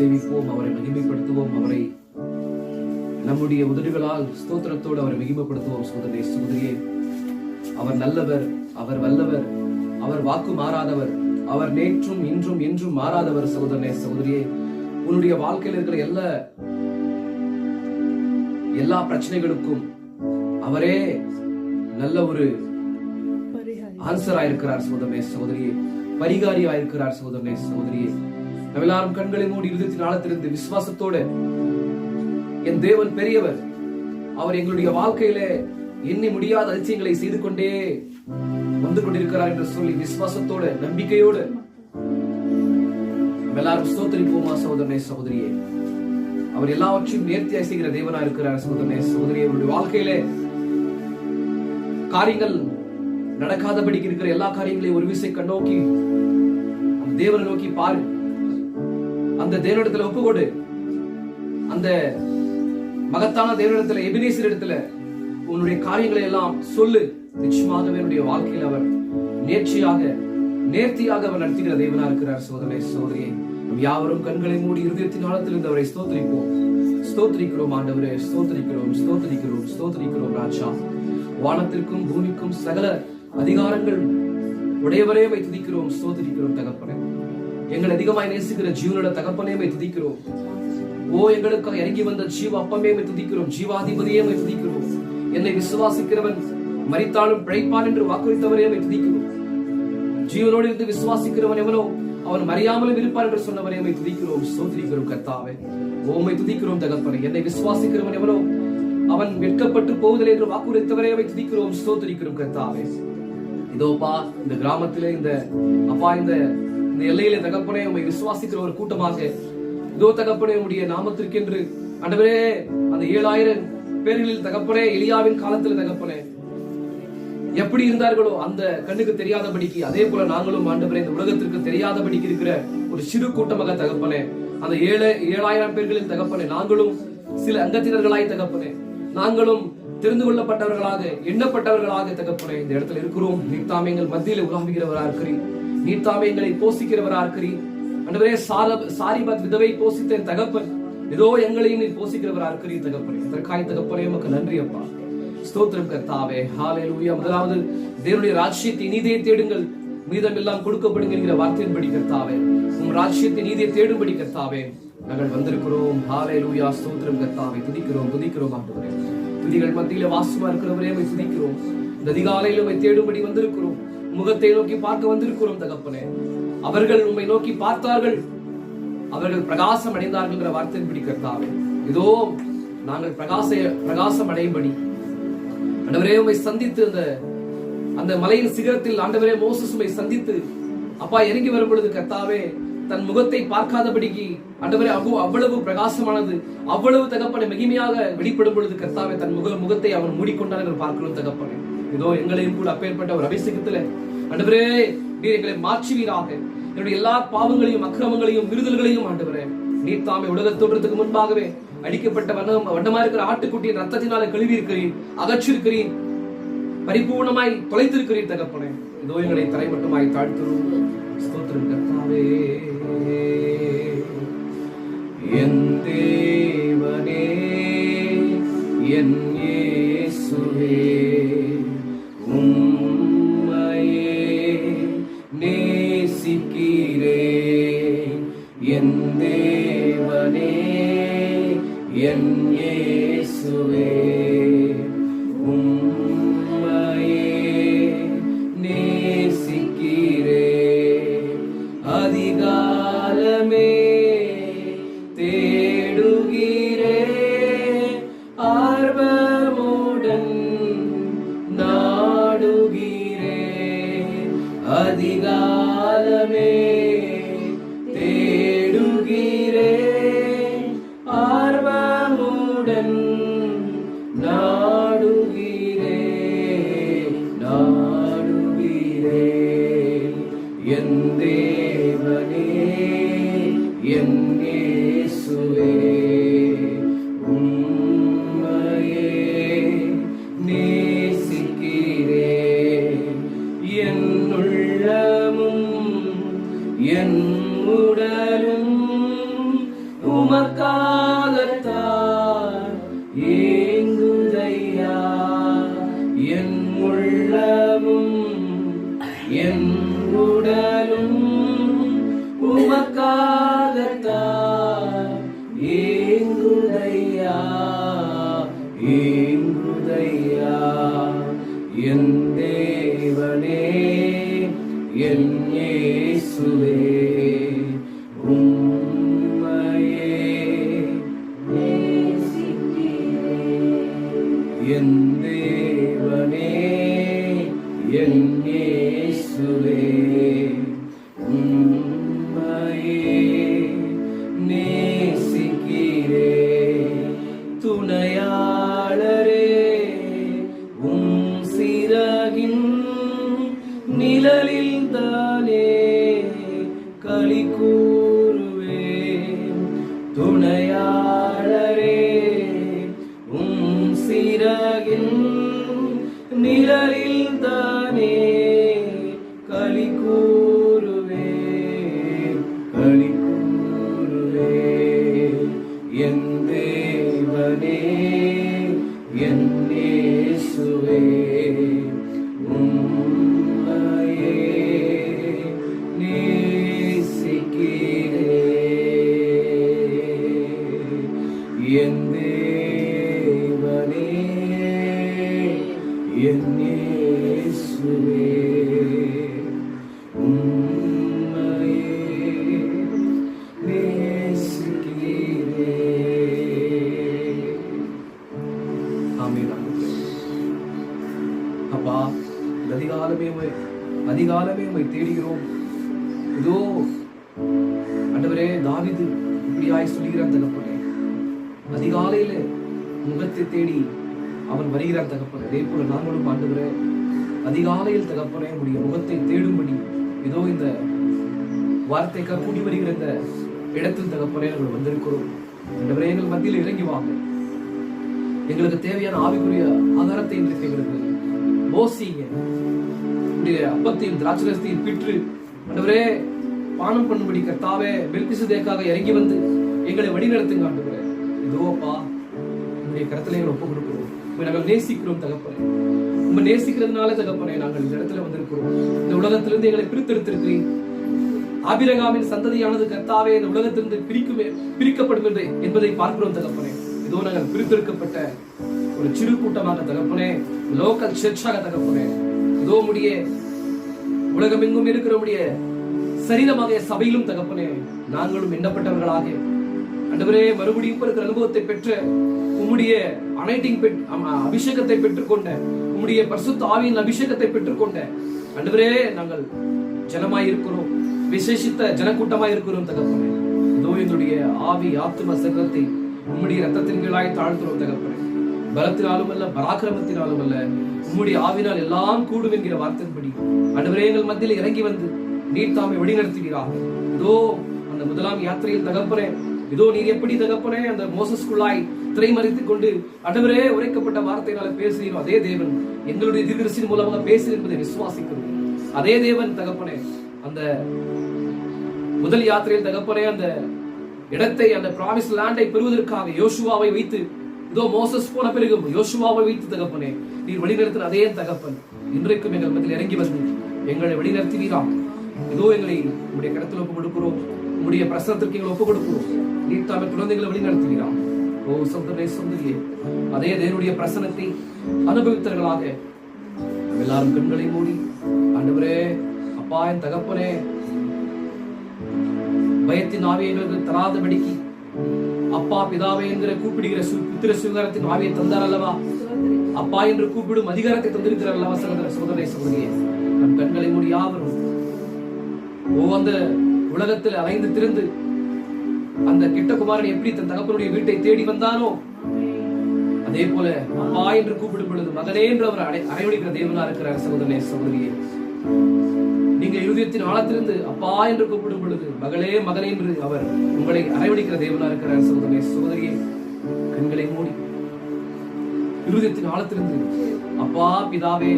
சேவிப்போம் அவரை மகிமைப்படுத்துவோம் அவரை நம்முடைய உதடுகளால் ஸ்தோத்திரத்தோடு அவரை மகிமைப்படுத்துவோம் சோதரே சோதரியே அவர் நல்லவர் அவர் வல்லவர் அவர் வாக்கு மாறாதவர் அவர் நேற்றும் இன்றும் என்றும் மாறாதவர் சகோதரனே சகோதரியே. உன்னுடைய வாழ்க்கையில் இருக்கிற எல்லா எல்லா பிரச்சனைகளுக்கும் அவரே நல்ல ஒரு ஆன்சரா இருக்கிறார் சகோதரனே சகோதரியே. பரிகாரியா இருக்கிறார் சகோதரனே சகோதரியே. நம்ம எல்லாரும் கண்களை மூடி இருதயத்தின் ஆழத்திலிருந்து விசுவாசத்தோட என் தேவன் பெரியவர் அவர் எங்களுடைய வாழ்க்கையில எண்ணி முடியாத அதிசயங்களை செய்து கொண்டே வந்து கொண்டிருக்கிறார் என்று சொல்லி விசுவாசத்தோட நம்பிக்கையோடு எல்லாரும் ஸ்தோத்திரிப்போமா சகோதரனே சகோதரியே? அவர் எல்லாவற்றையும் நேர்த்தியாய் செய்கிற தேவனா இருக்கிறார் சகோதரனே சகோதரியே. அவருடைய வாழ்க்கையில காரியங்கள் நடக்காதபடிக்கு இருக்கிற எல்லா காரியங்களையும் ஒரு விசை கண்ணோக்கி தேவனை நோக்கி பாரு. அந்த தேவனிடத்துல ஒப்பு கொடு. அந்த மகத்தான தேவனிடத்துல எபினேசர் இடத்துல உன்னுடைய காரியங்களை எல்லாம் சொல்லு. நிச்சயமாகவே என்னுடைய வாழ்க்கையில் அவர் நேர்ச்சியாக நேர்த்தியாக அவர் நடத்துகிற தேவனா இருக்கிறார் சோதனை சோதரியை. நம் யாவரும் கண்களை மூடி இருதயத்தின் ஆழத்தில் இருந்தவரை ஸ்தோத்திரிப்போம். ஸ்தோத்திரிக்கிறோம் ஆண்டவரே ஸ்தோத்திரிக்கிறோம் ஸ்தோத்திரிக்கிறோம் ஸ்தோத்திரிக்கிறோம் ராஜா. வானத்திற்கும் பூமிக்கும் சகல அதிகாரங்கள் உடையவரே வைத்திருக்கிறோம் துதிக்கிறோம் ஸ்தோத்திரிக்கிறோம் தகப்பனே. எங்களை அதிகமாய் நேசிக்கிற ஜீவனோட தகப்பனையுமே துதிக்கிறோம். ஓ எங்களுக்கு இறங்கி வந்த ஜீவ அப்பமே துதிக்கிறோம். ஜீவாதிபதியே துதிக்கிறோம். என்னை விசுவாசிக்கிறவன் மறித்தாலும் பிழைப்பான் என்று வாக்குறுத்தவரே துதிக்கிறோம். ஜீவனோடு இருந்து விசுவாசிக்கிறவன் எவனோ அவன் மறியாமலும் இருப்பான் என்று சொன்னவரை அமை துதிக்கிறோம். சோதரிக்கிறோம் கர்த்தாவே. ஓமை துதிக்கிறோம் தகப்பனை. என்னை விசுவாசிக்கிறவன் எவனோ அவன் வெட்கப்பட்டு போவதில்லை என்று வாக்குறுத்தவரை அமை துதிக்கிறோம். சோதரிக்கிறோம் கர்த்தாவே. இதோப்பா இந்த கிராமத்திலே இந்த அப்பா இந்த இந்த எல்லையில தகப்பனே உண்மை விசுவாசிக்கிற ஒரு கூட்டமாக. இதோ தகப்பனே உடைய நாமத்திற்கென்று. அண்டவரே அந்த ஏழாயிரம் பேர்களில் தகப்பனே எலியாவின் காலத்தில் தகப்பனே. எப்படி இருந்தார்களோ அந்த கண்ணுக்கு தெரியாதபடிக்கு அதே போல நாங்களும் ஆண்டவரே இந்த உலகத்திற்கு தெரியாதபடிக்கு இருக்கிற ஒரு சிறு கூட்டமாக தகப்பனே. அந்த ஏழு ஏழாயிரம் பேர்களில் தகப்பனே நாங்களும் சில அங்கத்தினர்களாய் தகப்பனே. நாங்களும் தெரிந்து கொள்ளப்பட்டவர்களாக எண்ணப்பட்டவர்களாக தகப்பனே இந்த இடத்துல இருக்கிறோம். நீர்த்தாமே எங்கள் மத்தியில உலாவுகிறவரா இருக்கிறீர். நீர்த்தாமே எங்களை போசிக்கிறவரா இருக்கிறீர். அன்றுவரே சார சாரிபத் விதவை போசித்த என் தகப்பன். ஏதோ எங்களையும் நீர் போசிக்கிறவரா இருக்கிறீர் தகப்பனே. இதற்காய் தகப்பனே உமக்கு நன்றி அப்பா. ஸ்தோத்திரம் கர்த்தாவே. ஹalleluya. முதலாவது தேவனுடைய ராஜ்யத்தை நீதியை தேடுங்கள். மீதம் எல்லாம் கொடுக்கப்படுங்க என்கிற வார்த்தையின்படி கர்த்தாவே. உம் ராஜ்யத்தை நீதியை தேடும்படி கர்த்தாவே. நாங்கள் வந்திருக்கிறோம். ஹalleluya. ஸ்தோத்திரம் கர்த்தாவை. துதிக்கிறோம் துதிக்கிறோம் ஆண்டவரே. துதிகள் மத்தியில வாசமா இருக்கிறவரே துதிக்கிறோம். இந்த அதிகாலையில் தேடும்படி வந்திருக்கிறோம். முகத்தை நோக்கி பார்க்க வந்திருக்கிறோம் தகப்பனே அவர்கள் உம்மை நோக்கி பார்த்தார்கள். அவர்கள் பிரகாசம் அடைந்தார்கள் வார்த்தை பிடிக்கிறதாவே இதோ நாங்கள் பிரகாச பிரகாசம் அடையும்படி ஆண்டவரே உம்மை சந்தித்து அந்த அந்த மலையின் சிகரத்தில் ஆண்டவரே மோசஸ் உண்மை சந்தித்து அப்பா இறங்கி வரும் பொழுது கர்த்தாவே தன் முகத்தை பார்க்காதபடிக்கு ஆண்டவரே அவ்வளவு அவ்வளவு பிரகாசமானது அவ்வளவு தகப்பனை மகிமையாக வெளிப்படும் பொழுது கர்த்தாவே தன் முக முகத்தை அவன் மூடிக்கொண்டான் என்று பார்க்கணும் தகப்பனே இதோ எங்களையும் கூட அப்பேற்பட்ட ஒரு அபிஷேகத்துல ஆண்டவரே நீர் எங்களை மாற்றுவீராக. என்னுடைய எல்லா பாவங்களையும் அக்கிரமங்களையும் விருதல்களையும் ஆண்டவரே நீர் தாமே உலகத் தோற்றத்துக்கு முன்பாகவே அடிக்கப்பட்ட வண்ணம் வண்ணமா இருக்கிற ஆட்டுக்குட்டியின் ரத்தத்தினால கழுவி இருக்கிறீர் அகற்றிருக்கிறீர் பரிபூர்ணமாய் தொலைத்திருக்கிறீர் தகப்பனே. இதோ எங்களை தலை மட்டுமாய் தாழ்த்துறோம். ஸ்தோத்திரம் கர்த்தாவே. என் தேவனே என் இயேசுவே. என் என் உம் நிழலில் தானே களி அதிகாலமே உண்மை தேடுகிறோம். இதோ ஆண்டவரே தாவிது இப்படியாய் சொல்லுகிறார் தகப்பனே. அதிகாலையில முகத்தை தேடி அவன் வருகிறார் தகப்பனே. அதே போல நாங்களும் ஆண்டவரே அதிகாலையில் தகப்பனே உடைய முகத்தை தேடும்படி இதோ இந்த வார்த்தைக்காக கூடி வருகிற இந்த இடத்தில் தகப்பனே நாங்கள் வந்திருக்கிறோம். ஆண்டவரே எங்கள் மத்தியில் இறங்கி வாங்க. எங்களுக்கு தேவையான ஆவிக்குரிய ஆதாரத்தை இன்றைக்கு எங்களுக்கு போசிங்க உடைய அப்பத்தையும் திராட்சரசத்தையும் பிற்று ஆண்டவரே பானம் பண்ணும்படி கர்த்தாவே பெல்பிசுதேக்காக இறங்கி வந்து எங்களை வழிநடத்துங்க ஆண்டவரே. இதோப்பா உங்களுடைய கருத்துல எங்களை ஒப்பு கொடுக்கிறோம். நாங்கள் நேசிக்கிறோம் தகப்பனே. உங்க நேசிக்கிறதுனால தகப்பனே நாங்கள் இந்த இடத்துல வந்திருக்கிறோம். இந்த உலகத்திலிருந்து எங்களை பிரித்தெடுத்திருக்கிறீங்க ஆபிரகாமின் சந்ததியானது கர்த்தாவே இந்த உலகத்திலிருந்து பிரிக்குமே பிரிக்கப்படுகிறது என்பதை பார்க்கிறோம் தகப்பனே. இதோ நாங்கள் பிரித்தெடுக்கப்பட்ட ஒரு சிறு கூட்டமாக தகப்பனே லோக்கல் சர்ச்சாக தகப்பனே. இதோ முடிய உலகமெங்கும் இருக்கிற முடிய சரிதமாக சபையிலும் தகப்பனே நாங்களும் எண்ணப்பட்டவர்களாக. அன்றுவரே மறுபடியும் இருக்கிற அனுபவத்தை பெற்ற உம்முடைய அனைட்டிங் அபிஷேகத்தை பெற்றுக்கொண்ட உம்முடைய பரிசுத்த ஆவியின் அபிஷேகத்தை பெற்றுக்கொண்ட அன்றுவரே நாங்கள் ஜனமாய் இருக்கிறோம் விசேஷித்த ஜனக்கூட்டமாய் இருக்கிறோம் தகப்பனே. இதோ என்னுடைய ஆவி ஆத்தும சங்கத்தை உம்முடைய ரத்தத்தின் கீழாய் தாழ்த்துறோம் தகப்பனே. பலத்தினாலும் அல்ல பராக்கிரமத்தினாலும் அல்ல உம்முடைய ஆவினால் எல்லாம் கூடும் என்கிற வார்த்தைப்படி அன்றுவரே எங்கள் மத்தியில் இறங்கி வந்து நீர் தாமை வழிநடத்துகிறார் இதோ அந்த முதலாம் யாத்திரையில் தகப்பனே இதோ நீர் எப்படி தகப்பனே அந்த மோசஸ்குள்ளாய் திரைமறித்துக் கொண்டு ஆண்டவரே உரைக்கப்பட்ட வார்த்தையினால பேசுகிறோம் அதே தேவன் எங்களுடைய தீர்க்கதரிசியின் மூலமாக பேசு என்பதை விசுவாசிக்கிறோம். அதே தேவன் தகப்பனே அந்த முதல் யாத்திரையில் தகப்பனே அந்த இடத்தை அந்த பிராமிஸ் லேண்டை பெறுவதற்காக யோசுவாவை வைத்து இதோ மோசஸ் போன பிறகு யோசுவாவை வைத்து தகப்பனே நீர் வழிநடத்தின அதே தகப்பன். இன்றைக்கும் எங்கள் மத்தியில் இறங்கி வந்து எங்களை வழிநடத்துவீராம். இதோ எங்களை உங்களுடைய கருத்தில் ஒப்பு கொடுக்கிறோம். உங்களுடைய பிரசனத்திற்கு எங்களை ஒப்பு கொடுக்கிறோம். நீர் தாமே குழந்தைகளை வழிநடத்துவீராம். ஓ சொந்தமே சொந்தரியே அதே தேவனுடைய பிரசனத்தை அனுபவித்தவர்களாக எல்லாரும் கண்களை மூடி ஆண்டவரே அப்பா என் தகப்பனே பயத்தின் ஆவியை எங்களுக்கு தராதபடிக்கு அப்பா பிதாவே என்கிற கூப்பிடுகிற புத்திர சுகாரத்தின் ஆவியை தந்தார் அல்லவா அப்பா என்று கூப்பிடும் அதிகாரத்தை தந்திருக்கிறார் அல்லவா சகோதர சோதனை சகோதரியே. நம் கண்களை மூடி யாவரும் ஓ அந்த உலகத்தில் அலைந்து திரிந்து அந்த கெட்ட குமாரன் எப்படி தன் தகப்பனுடைய வீட்டை தேடி வந்தானோ அதே போல அப்பா என்று கூப்பிடும் பொழுது மகனே என்று அவர் அரை அரைவடிக்கிற தேவனா இருக்கிறார் சகோதரனே சகோதரியே. இருதயத்தின் ஆழத்திலிருந்து அப்பா என்று கூப்பிடும் பொழுது மகளே மகனே என்று அவர் உங்களை அரைவடிக்கிற தேவனா இருக்கிறார் சகோதரனே சகோதரியே கண்களை மூடி. இருதயத்தின் ஆழத்திலிருந்து அப்பா பிதாவே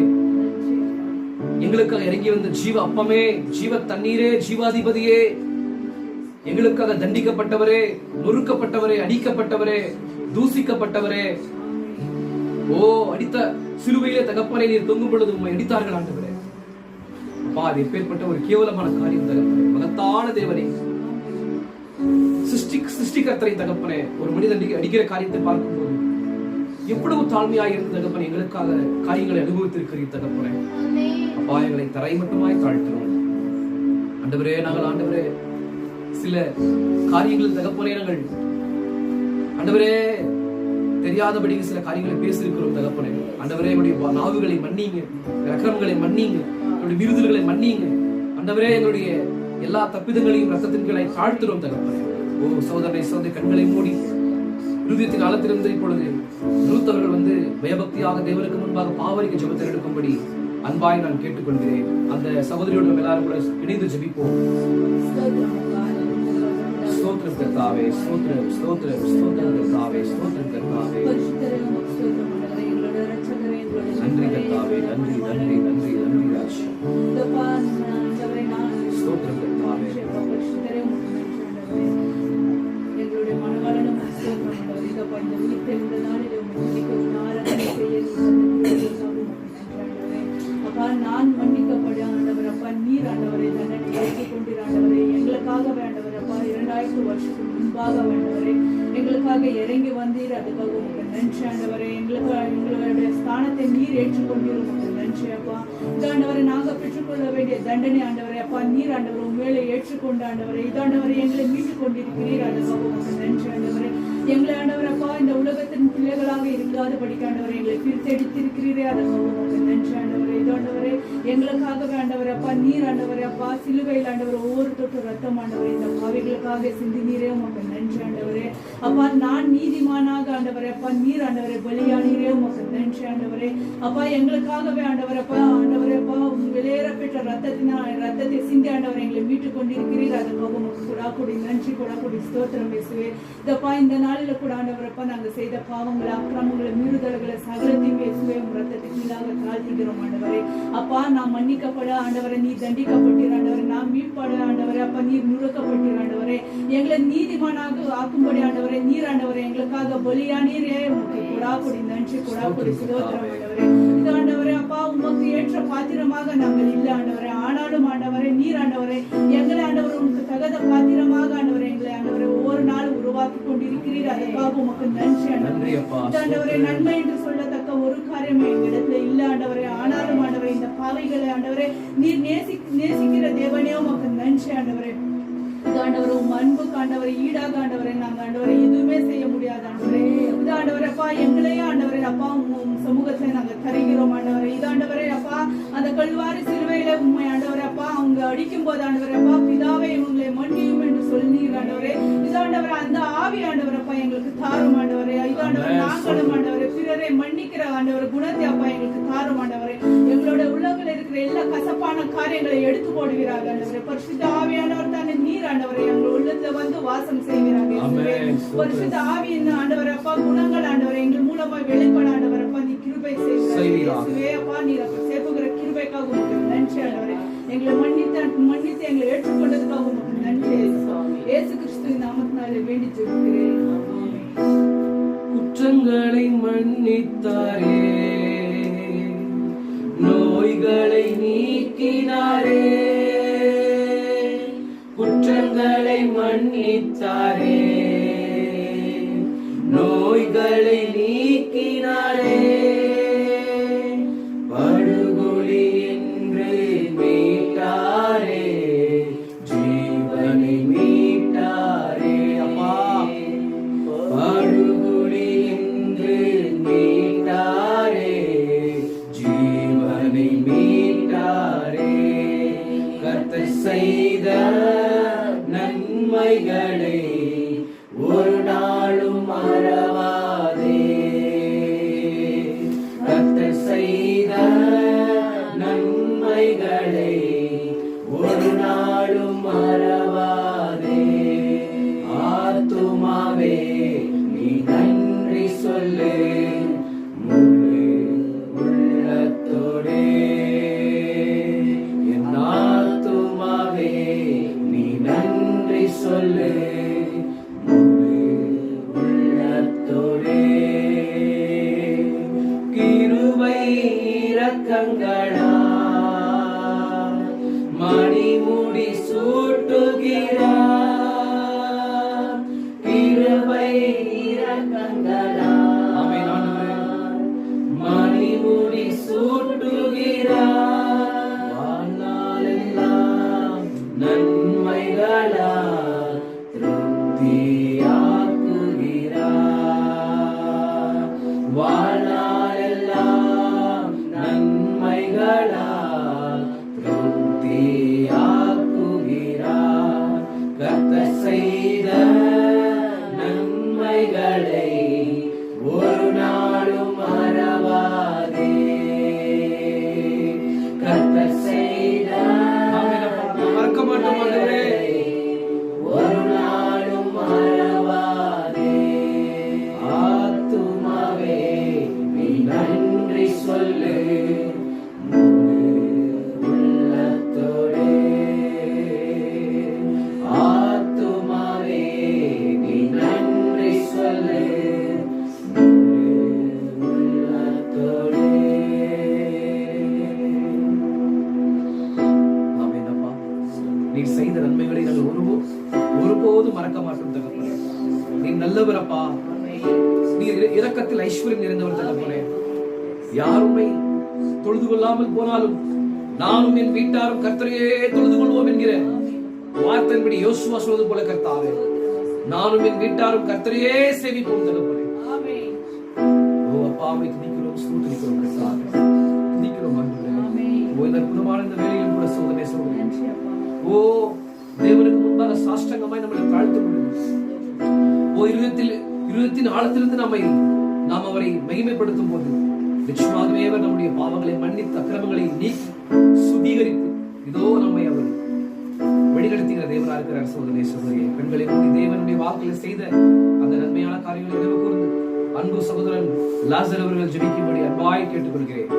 எங்களுக்காக இறங்கி வந்த ஜீவ அப்பமே ஜீவ தண்ணீரே ஜீவாதிபதியே எங்களுக்காக தண்டிக்கப்பட்டவரே நொறுக்கப்பட்டவரே அடிக்கப்பட்டவரே தூசிக்கப்பட்டவரே. ஓ அடித்த சிலுவையிலே தகப்பனை நீர் தொங்கும் பொழுது உண்மை அடித்தார்கள் ஆண்டவர். அப்பா அது எப்பேற்பட்ட ஒரு கேவலமான காரியம் தகப்பனே. மகத்தான தேவனே. சிருஷ்டி சிருஷ்டிகர்த்தரை தகப்பனே ஒரு மனிதன் அடி- அடிக்கிற காரியத்தை பார்க்கும்போது எவ்வளவு தாழ்மையாக இருந்த தகப்பனே எங்களுக்காக காரியங்களை அனுபவித்திருக்கிறீர் தகப்பனே. அப்பா எங்களை தரை மட்டுமாய் தாழ்த்துறோம் ஆண்டவரே நாங்கள் ஆண்டவரே சில காரியங்கள் தகப்பனே நாங்கள் ஆண்டவரே தெரியாதபடி சில காரியங்களை பேசியிருக்கிறோம் தகப்பனே. ஆண்டவரே என்னுடைய நாவுகளை மன்னிங்க ரக்கங்களை மன்னிங்க என்னுடைய விருதுகளை மன்னிங்க ஆண்டவரே எங்களுடைய எல்லா தப்பிதங்களையும் ரத்தத்தின்களை தாழ்த்துறோம் தகப்பனே. ஓ சோதனை சோதனை கண்களை மூடி. இருதயத்தின் ஆழத்திலிருந்து இப்பொழுது ரூத் அவர்கள் வந்து பயபக்தியாக தேவனுக்கு முன்பாக பாவரிக்க ஜெபத்தை எடுக்கும்படி அன்பாய் நான் கேட்டுக்கொள்கிறேன். அந்த சகோதரியோட நம்ம எல்லாரும் கூட இணைந்து ஜெபிப்போம். ஸ்தோத்திரம் கர்த்தாவே ஸ்தோத்திரம் ஸ்தோத்திரம் ஸ்தோத்திரம் கர்த்தாவே ஸ்தோத்திரம் கர்த்தாவே. நன்றி கர்த்தாவே நன்றி நன்றி. எங்களுடைய மனவாளனும் இந்த நாளில் அப்பா நான் மன்னிக்கப்பட ஆண்டவர் அப்பா நீர் ஆண்டவரை தண்டனை ஏற்றுக்கொண்டீர் எங்களுக்காக வேண்டவர் அப்பா இரண்டாயிரத்து வருஷத்துக்கு முன்பாக வேண்டவரே எங்களுக்காக இறங்கி வந்தீர். அதுக்காக உங்களுக்கு நன்றி ஆண்டவரே. எங்களுக்கு எங்களுடைய ஸ்தானத்தை நீர் ஏற்றுக்கொண்டீர். உங்களுக்கு நன்றி அப்பா. இதாண்டவரை நாங்கள் பெற்றுக்கொள்ள வேண்டிய தண்டனை ஆண்டவரே அப்பா. நீர் ஆண்டவர் உண்மையிலே ஏற்றுக்கொண்ட ஆண்டவரை. இதாண்டவரை எங்களை மீட்டுக் கொண்டிருக்கிறீர். அதுக்காக உங்களுக்கு நன்றி ஆண்டவரே. எங்களை ஆண்டவர் அப்பா இந்த உலகத்தின் பிள்ளைகளாக இருக்காத படிக்காண்டவரை எங்களை பிரித்தெடுத்திருக்கிறீரே. அதுக்காக உங்களுக்கு நன்றி ஆண்டவர். ஆண்டவரே எங்களுக்காக ஆண்டவர் அப்பா நீர் ஆண்டவர் அப்பா சிலுவையில் ஆண்டவர் ஒவ்வொரு தொட்டு ரத்தம் ஆண்டவர் இந்த பாவிகளுக்காக சிந்தி நீரே உமக்கு நன்றி ஆண்டவரே. அப்பா நான் நீதிமானாக ஆண்டவர் அப்பா நீர் ஆண்டவரே பலியானீரே உமக்கு நன்றி ஆண்டவரே. அப்பா எங்களுக்காகவே ஆண்டவர் அப்பா ஆண்டவர் அப்பா பெற்ற ரத்தத்தினா ரத்தத்தை சிந்தி ஆண்டவர் எங்களை மீட்டுக் கொண்டிருக்கிறீர். அதுக்காக உமக்கு கூட கூடி நன்றி கூட கூடி ஸ்தோத்திரம் பேசுவே இதப்பா இந்த நாளில கூட ஆண்டவர் அப்பா நாங்க செய்த பாவங்களை அக்கிரமங்களை மீறுதல்களை சகலத்தையும் பேசுவே உம் ரத்தத்துக்கு கீழாக தாழ்த்திக்கிறோம் ஆண்டவரே. அப்பா நான் மன்னிக்கப்பட ஆண்டவரை நீ தண்டிக்கப்பட்டீர் ஆண்டவரே. நான் மீட்பட ஆண்டவரே அப்பா நீர் நுழைக்கப்பட்டீர் ஆண்டவரே. எங்களை நீதிமானாக ஆக்கும்படி ஆண்டவரே நீர் ஆண்டவரே எங்களுக்காக பலியானீரே. உமக்கு குடா கொடி நன்றி குடா கொடி சுதோத்திரம் ஆண்டவரே. இது ஆண்டவரே அப்பா உமக்கு ஏற்ற பாத்திரமாக நாங்கள் இல்லை ஆண்டவரே. ஆனாலும் ஆண்டவரே நீர் ஆண்டவரே எங்களை ஆண்டவர் உமக்கு தகுந்த பாத்திரமாக ஆண்டவரே எங்களை ஆண்டவரே ஒவ்வொரு நாள் உருவாக்கி கொண்டிருக்கிறீர் அதற்காக உமக்கு நன்றி ஆண்டவரே. ஆண்டவரே நன்மை என்று சொல்லத்தக்க ஒரு காரியம் எங்களிடத்துல இல்ல ஆண்டவரே. ஆனாலும் ஆண்டவரே இந்த பாவைகளை ஆண்டவரே நீர் நேசி நேசிக்கிற தேவனே உமக்கு நன்றி ஆண்டவரே. இது உங்க அன்பு காண்டவரை ஈடாக நாங்க ஆண்டவரை எதுவுமே செய்ய முடியாது ஆண்டவரே. இது ஆண்டவரே அப்பா எங்களையே ஆண்டவரை. அப்பா உங்க சமூகத்தை நாங்க கரைகிறோம் ஆண்டவரை. இதாண்டவரை அப்பா அந்த கல்வாரி சிறுவையில உண்மை ஆண்டவரை. அப்பா அவங்க அடிக்கும் போது ஆண்டவரை அப்பா பிதாவை இவங்களை மன்னியும் சொன்னீர் ஆண்டவரே. இது ஆண்டவரே அந்த ஆவி ஆண்டவரே அப்பா எங்களுக்கு தாரும் ஆண்டவரே. இது ஆண்டவரே நாங்களும் ஆண்டவரே பிறரை மன்னிக்கிற ஆண்டவர் குணத்தை அப்பா எங்களுக்கு தாரும் ஆண்டவரே. எங்களோட உள்ளங்கள் இருக்கிற எல்லா கசப்பான காரியங்களை எடுத்து போடுகிறார்கள் ஆண்டவரே. பரிசுத்த ஆவியானவர் தானே நீர் ஆண்டவரே. எங்கள் உள்ளத்துல வந்து வாசம். ஆமென். பரிசுத்த ஆவியின் ஆண்டவர் அப்பா குணங்கள் ஆண்டவரே. எங்கள் மூலமாய் வெளிப்பட ஆண்டவர் அப்பா நீ கிருபை செய்கிறார். அப்பா நீர் அப்ப சேர்ப்புகிற கிருபைக்காக நன்றி ஆண்டவரே. எங்களை மன்னித்து மன்னித்து எங்களை ஏற்றுக்கொண்டதுக்காக உங்களுக்கு நன்றி இயேசு கிறிஸ்துவின் நாமத்தினாலே வேண்டி சொல்கிறேன் குற்றங்களை மன்னித்தாரே. நோய்களை நீக்கினாரே. குற்றங்களை மன்னித்தாரே. நோய்களை நீக்கினாரே. நானும் வீட்டாரும் கர்த்தரையே தொழுது கொள்வோம் என்கிற வார்த்தையின்படி யோசுவா சொல்வது போல கர்த்தாவே நானும் என் வீட்டாரும் கர்த்தரையே சேவிப்போம் தகப்பனே ஆமென். ஓ அப்பாவை துதிக்கிறோம் ஸ்தோத்திரிக்கிறோம் கர்த்தாவே துதிக்கிறோம் ஆண்டவரே ஆமென். ஓ இந்த அற்புதமான இந்த வேலையிலும் கூட சோதனை அப்பா. ஓ தேவனுக்கு முன்பாக சாஷ்டங்கமாய் நம்மளை தாழ்த்து முடியும் ஓ இருதயத்தில் இருதயத்தின் ஆழத்திலிருந்து நம்மை நாம் அவரை மகிமைப்படுத்தும் போது நிச்சயமாகவே அவர் நம்முடைய பாவங்களை மன்னித்து அக்கிரமங்களை நீக்கி சுத்திகரித்து. இதோ நம்மை அவர் வழிநடத்துகிற தேவனா இருக்கிறார் சோதனை சோதனையை பெண்களை கூடி தேவனுடைய வாக்கில் செய்த அந்த நன்மையான காரியங்களை நினைவு கூர்ந்து அன்பு சகோதரன் லாசர் அவர்கள் ஜெபிக்கும்படி அன்பாய் கேட்டுக்கொள்கிறேன்.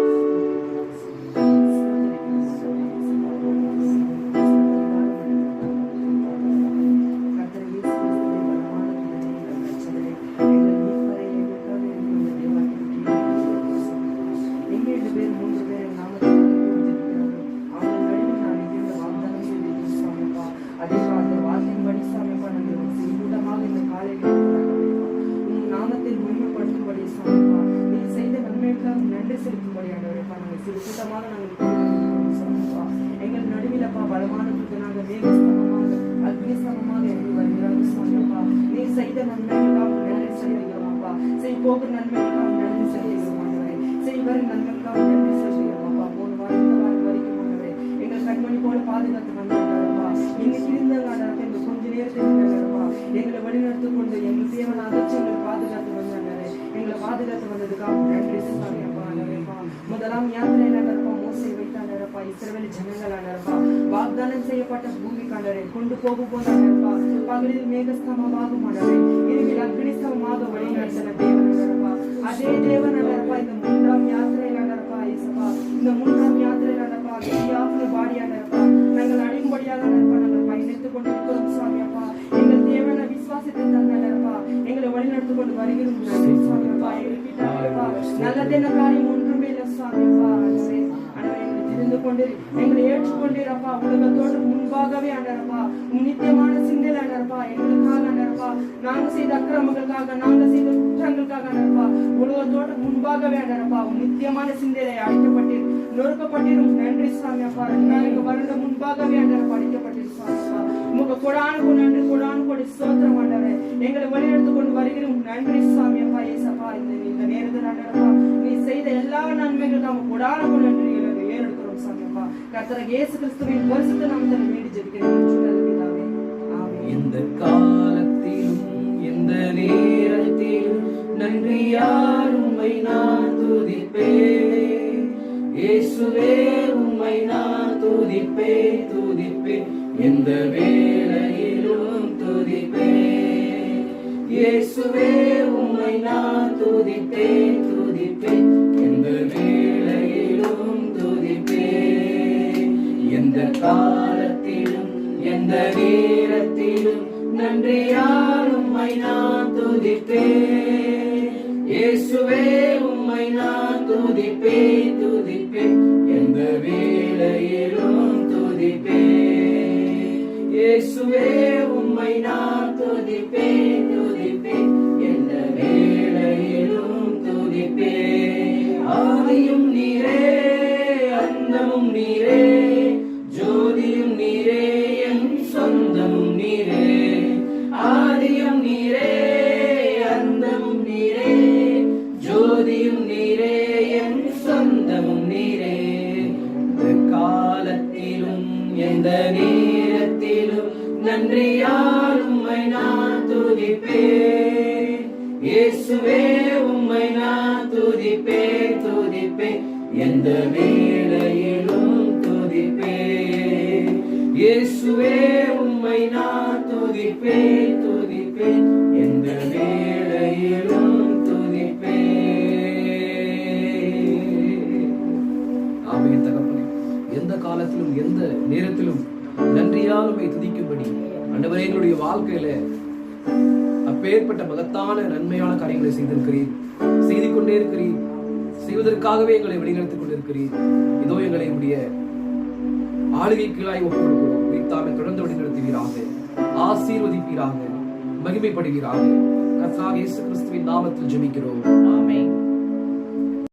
வழிநடத்து கொண்டு எங்கள் தேவன் அகற்றி எங்களை பாதுகாத்து வந்தாங்க எங்களை பாதுகாத்து வந்ததுக்காக நன்றி சுவாமி அப்பா ஆண்டவரேப்பா முதலாம் யாத்திரை நடப்பா மோசை வைத்தாண்டரப்பா இஸ்ரவேல் ஜனங்களா ஆண்டரப்பா வாக்தானம் செய்யப்பட்ட பூமி கண்டரை கொண்டு போக போதா போதாண்டரப்பா பகலில் மேகஸ்தமமாக மாடரை இரவில் அக்னிஸ்தமமாக வழி நடத்தின தேவன் ஆண்டரப்பா அதே தேவன் ஆண்டரப்பா இந்த மூன்றாம் யாத்திரை நடப்பா இசப்பா இந்த மூன்றாம் யாத்திரையில் ஆண்டரப்பா நாங்கள் அடியும்படியாக நாங்கள் சுவாமி அப்பா எங்கள் தேவன விசுவாசத்தை எங்களை வழிநடத்திக் கொண்டு வருகிறோம் சுவாமி அப்பா நல்லதென்ன காரியம் ஒன்றுமே இல்லை சுவாமி அப்பா எங்களை தெரிந்து கொண்டு எங்களை ஏற்றுக்கொண்டீரப்பா. உலகத்தோடு முன்பாகவே ஆண்டரப்பா நித்தியமான சிந்தையில் ஆண்டரப்பா எங்களுக்காக ஆண்டரப்பா நாங்க செய்த அக்கிரமங்களுக்காக நாங்க செய்த குற்றங்களுக்காக ஆண்டரப்பா உலகத்தோடு முன்பாகவே ஆண்டரப்பா நித்தியமான சிந்தையில அழைக்கப்பட்டீர் நொறுக்கப்பட்டீரும் நன்றி சுவாமி அப்பா. நாங்க வருட முன்பாகவே ஆண்டரப்பா அழைக்கப்பட்டீர் சுவாமி அப்பா. உமக்கு கொடானு நன்றி கொடானு கொடி சோத்திரம் ஆண்டவரே. எங்களை வழி எடுத்து கொண்டு வருகிற நன்றி சுவாமி அப்பா ஏசப்பா. இந்த இந்த நேரத்தில் ஆண்டரப்பா நீ செய்த எல்லா நன்மைகளுக்கும் கொடான கொண்டு நன்றி ஏறெடுக்கிறோம் சாமி அப்பா. கர்த்தர் இயேசு கிறிஸ்துவின் பரிசுத்த நாமத்தில் வேண்டி ஜெபிக்கிறேன் நல்ல எந்த காலத்திலும் எந்த நேரத்திலும் நன்றி யாரும் நான் இயேசுவே உம்மை நான் துதிப்பே துதிப்பே. எந்த வேளையிலும் துதிப்பே. இயேசுவே உம்மை நான் துதிப்பேன் துதிப்பேன் துதிப்பேன் எந்த வேளையிலும் துதிப்பேன் ஆதியும் நீரே அந்தமும் நீரே. இயேசுவே உம்மை நான் துதிப்பேன் துதிப்பேன். எந்த வேளையிலும் எந்த காலத்திலும் எந்த நேரத்திலும் நன்றியால் உண்மை துதிக்கும்படி அண்டவரே எங்களுடைய வாழ்க்கையில அப்பேற்பட்ட மகத்தான நன்மையான காரியங்களை செய்திருக்கிறீர். செய்து கொண்டே இருக்கிறீர். செய்வதற்காகவே எங்களை வழிநடத்திக் கொண்டிருக்கிறீர். இதோ எங்களை உடைய ஆளுகை கீழாய் ஒப்புக் கொடுக்கிறோம் தொடர்ந்து வழி ஆசீர்வதிப்பீராக. மகிமைப்படுவீராக. கர்த்தாக இயேசு கிறிஸ்துவின் நாமத்தில் ஜெபிக்கிறோம். ஆமென்.